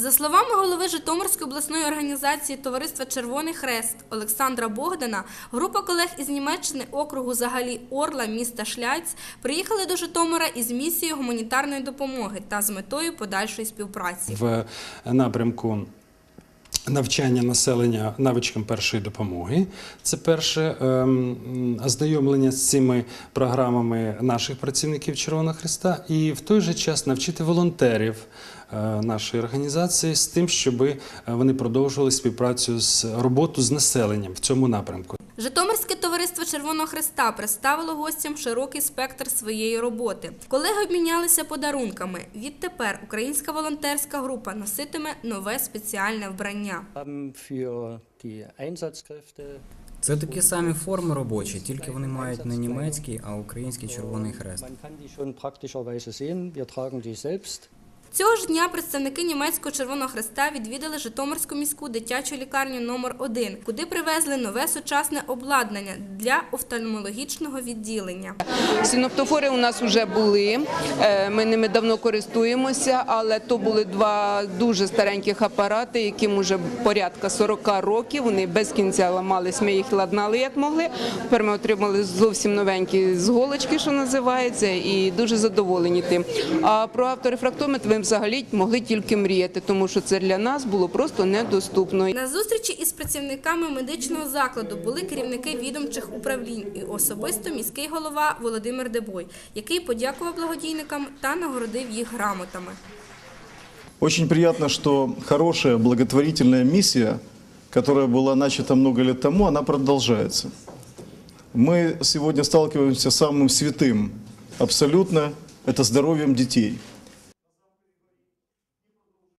За словами голови Житомирської обласної організації Товариства Червоний Хрест Олександра Богдана, група колег із Німеччини округу Загалі Орла міста Шляйц приїхали до Житомира із місією гуманітарної допомоги та з метою подальшої співпраці. в напрямку навчання населення навичкам першої допомоги. Це перше ем, ознайомлення з цими програмами наших працівників Червоного Христа, і в той же час навчити волонтерів нашої організації з тим, щоб вони продовжували співпрацю з роботу з населенням в цьому напрямку. Житомирське товариство Червоного Христа представило гостям широкий спектр своєї роботи. Колеги обмінялися подарунками. Відтепер українська волонтерська група носитиме нове спеціальне вбрання. Це такі самі форми робочі, тільки вони мають не німецький, а український Червоний Хрест. Цього ж дня представники німецького Червоного Христа відвідали Житомирську міську дитячу лікарню номер 1 куди привезли нове сучасне обладнання для офтальмологічного відділення. Синоптофори у нас вже були. е, Ми ними давно користуємося, але то були два дуже стареньких апарати, яким уже порядка 40 років. Вони без кінця ламались. Ми їх ладнали як могли. Тепер ми отримали зовсім новенькі з голочки, що називається, і дуже задоволені тим. А про авторефрактометр ви взагалі могли тільки мріяти, тому що це для нас було просто недоступно. На зустрічі із працівниками медичного закладу були керівники відомчих управлінь і особисто міський голова Володимир Дебой, який подякував благодійникам та нагородив їх грамотами. Очень приятно, что хорошая благотворительная миссия, которая была начата много лет тому, она продолжается. Мы сегодня сталкиваемся с самым святым абсолютно, это здоровьем детей.